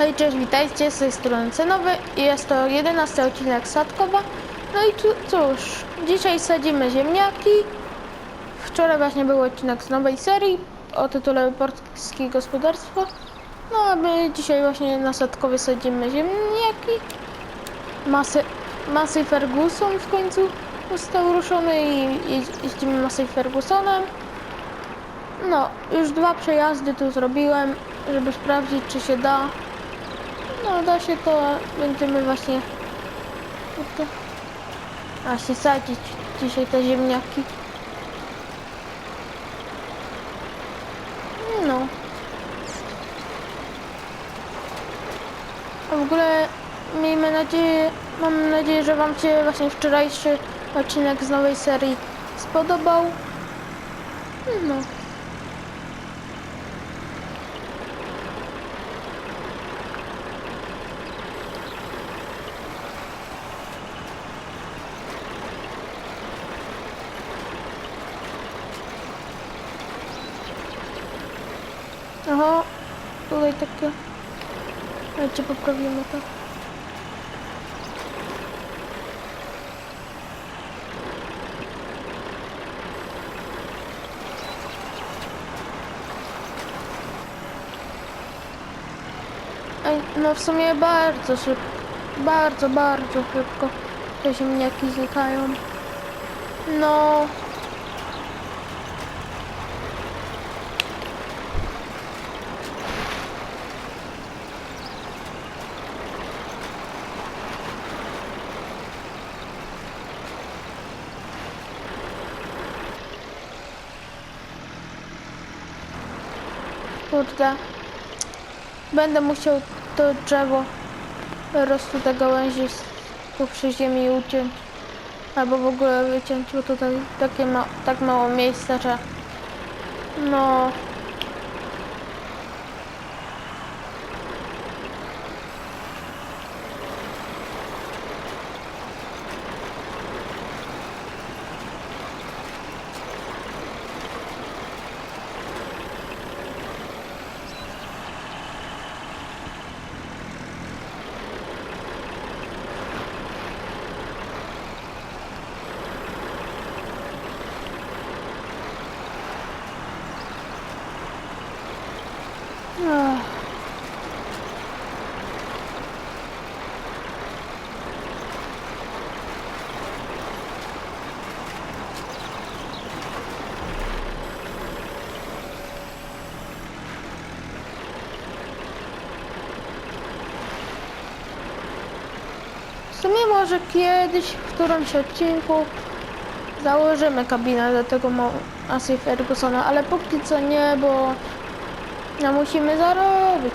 Hej, cześć, witajcie, z tej strony Cenowy i jest to 11 odcinek Sadkowa. No i cóż, dzisiaj sadzimy ziemniaki. Wczoraj właśnie był odcinek z nowej serii o tytule Polskie Gospodarstwo. No a my dzisiaj właśnie na Sadkowie sadzimy ziemniaki. Masy, Masy Ferguson w końcu został ruszony i jeź- jeździmy Masy Fergusonem. No, już dwa przejazdy tu zrobiłem, żeby sprawdzić, czy się da. No, da się to, będziemy właśnie właśnie sadzić dzisiaj te ziemniaki. No. A w ogóle miejmy nadzieję, mam nadzieję, że Wam się właśnie wczorajszy odcinek z nowej serii spodobał. No. Aha, tutaj takie. Dajcie poprawimy to. No w sumie bardzo szybko. Bardzo, bardzo szybko te ziemniaki znikają. No. Kurde. Będę musiał to drzewo rostu te gałęzi z- przy ziemi uciąć. Albo w ogóle wyciąć, bo tutaj takie ma, tak mało miejsca, że no Może kiedyś, w którymś odcinku założymy kabinę do tego Massey Fergusona, ale póki co nie, bo no musimy zarobić.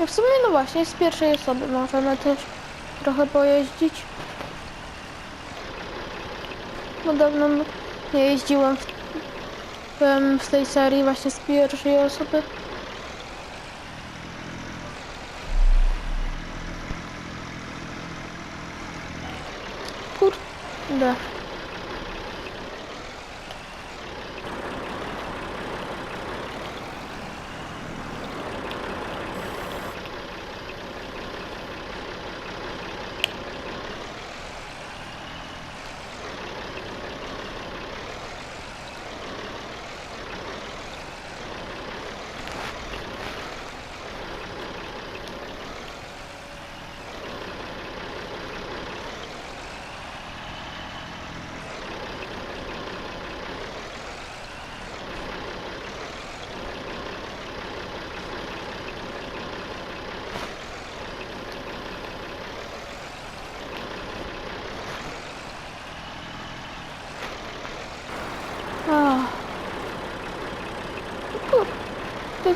No w sumie no właśnie, z pierwszej osoby możemy też trochę pojeździć. Bo dawno nie jeździłem w, em, w tej serii właśnie z pierwszej osoby. Kurde.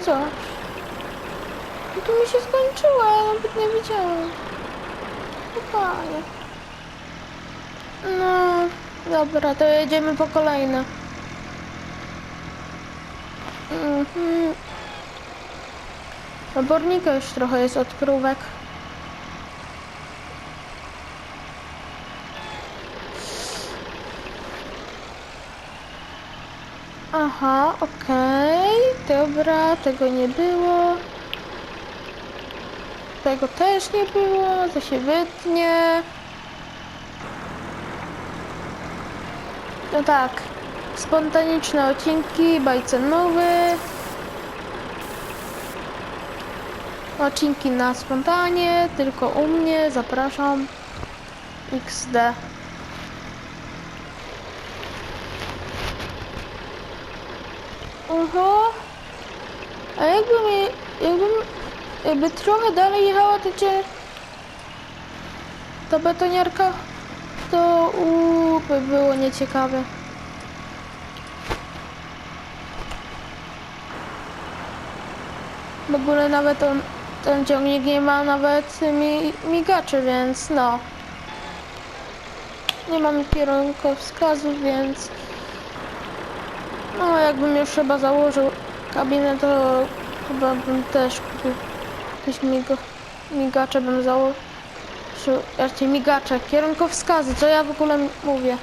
Coś. I tu mi się skończyła, ja nawet nie. No fajnie. No, dobra, to jedziemy po kolejne. Mhm. Obornika już trochę jest od krówek. Aha, okej, dobra, tego nie było. Tego też nie było, to się wytnie. No tak, spontaniczne odcinki, bajcenowy. Odcinki na spontanie, tylko u mnie, zapraszam. XD. Oho. A jakbym, je- jakbym jakby trochę dalej jechała, to cię ta betoniarka, to by było nieciekawe. W ogóle nawet on, ten ciągnik nie ma nawet mi, migaczy, więc no. Nie mam kierunkowskazów, więc no jakbym już chyba założył kabinę, to chyba bym też kupił jakieś migo, migacze bym założył. Raczej migacze, kierunkowskazy, co ja w ogóle mówię.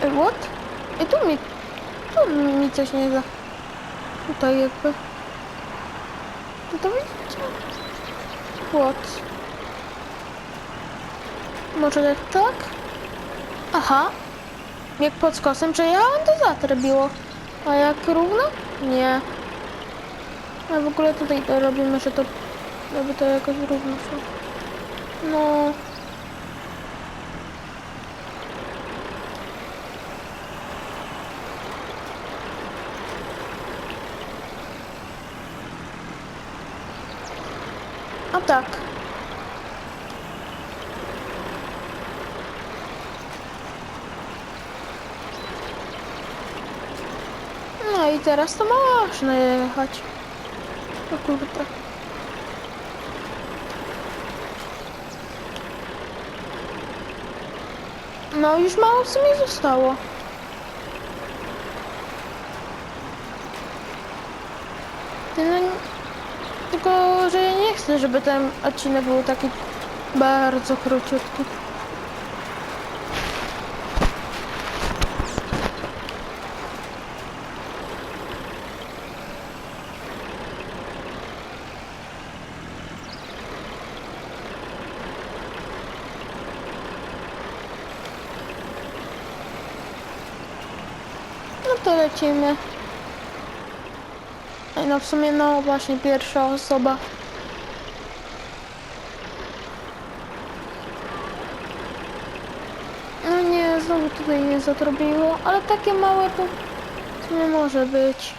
What? I tu mi, tu mi coś nie za... Tutaj jakby... No to widzicie? What? Może tak? Aha. Jak pod skosem przejechałam, to zatrybiło. A jak równo? Nie. A w ogóle tutaj to robimy, że to... Żeby to jakoś równo. No... tak. No i teraz to można jechać. O kurde. No już mało w sumie zostało. Tyle... Tylko, chcę, żeby ten odcinek był taki bardzo króciutki. No to lecimy. Ej, No w sumie no właśnie pierwsza osoba. No nie, znowu tutaj nie zatrobiło, ale takie małe to sumie może być.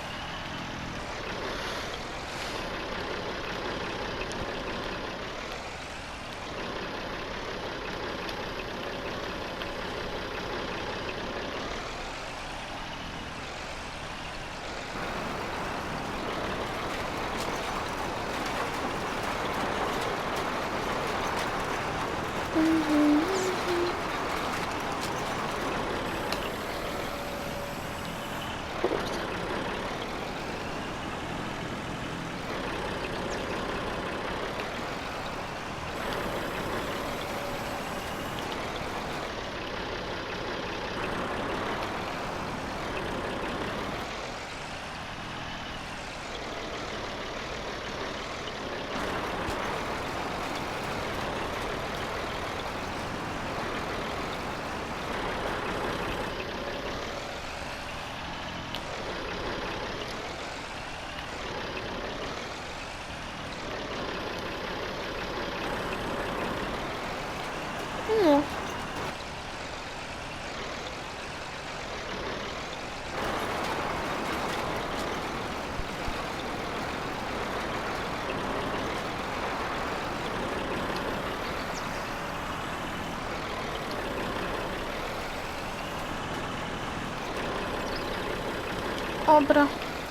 Dobra.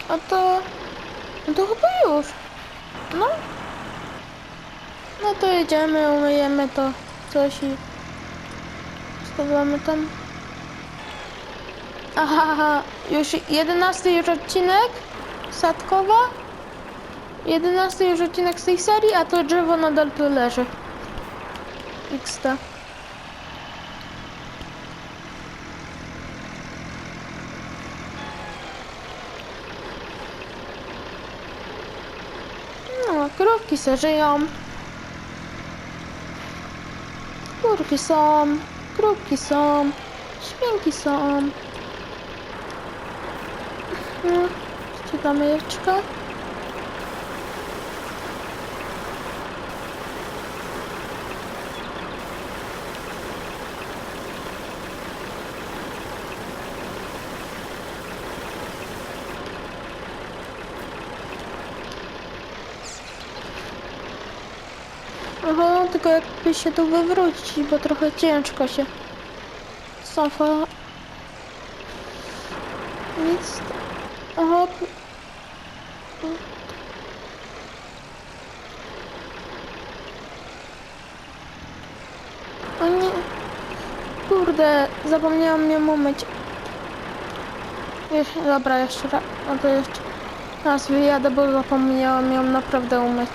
A to... No to chyba już. No. No to jedziemy, umyjemy to coś i... Stawiamy tam. Aha, aha, już jedenasty już odcinek Sadkowa. Jedenasty już odcinek z tej serii, a to drzewo nadal tu leży. XT. No, krówki se żyją. Kurki są, krówki są, świnki są. No, czytamy jajeczka. Aha, tylko jakby się tu wywrócić, bo trochę ciężko się cofa. Nic. Aha. O nie. Kurde, zapomniałam ją umyć. Jeszcze, dobra, jeszcze raz. No to jeszcze raz wyjadę, bo zapomniałam ją naprawdę umyć.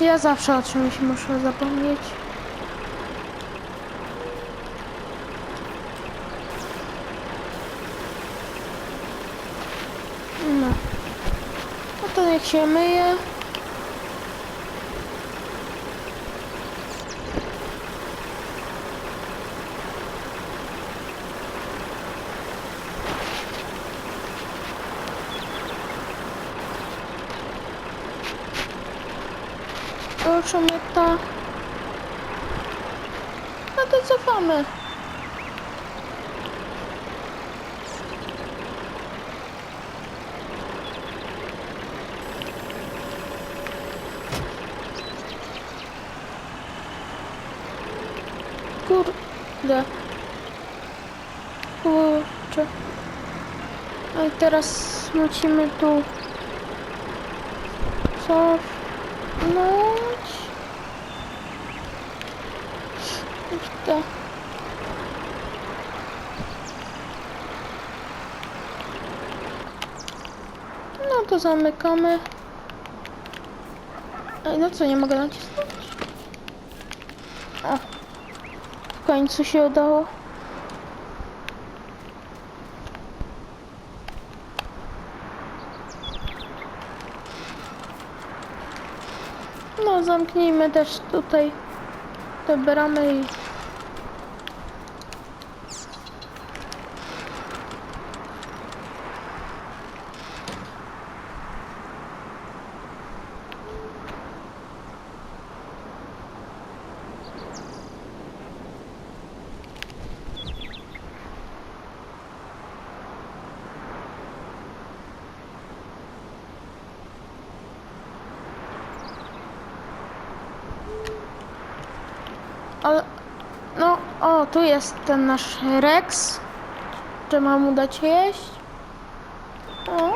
Ja zawsze o czymś muszę zapomnieć. No. No to niech się myje. No to cofamy. Kurde. Kurczę. No i teraz musimy tu cofnąć. Kurde. No to zamykamy. Ej, no co, nie mogę nacisnąć? O, w końcu się udało. No, zamknijmy też tutaj te bramy Ale... No, o, tu jest ten nasz Rex. Czy mam mu dać jeść? O.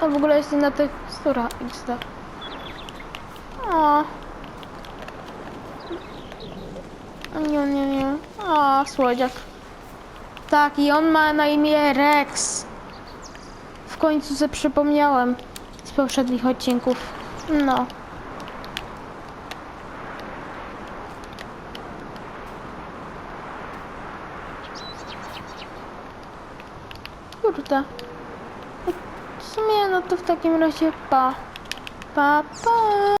A w ogóle jest inna tekstura XD. O. Nie, nie, nie. O, słodziak. Tak, i on ma na imię Rex. W końcu sobie przypomniałem z poprzednich odcinków. No. Kurde. W sumie, no to w takim razie pa. Pa, pa.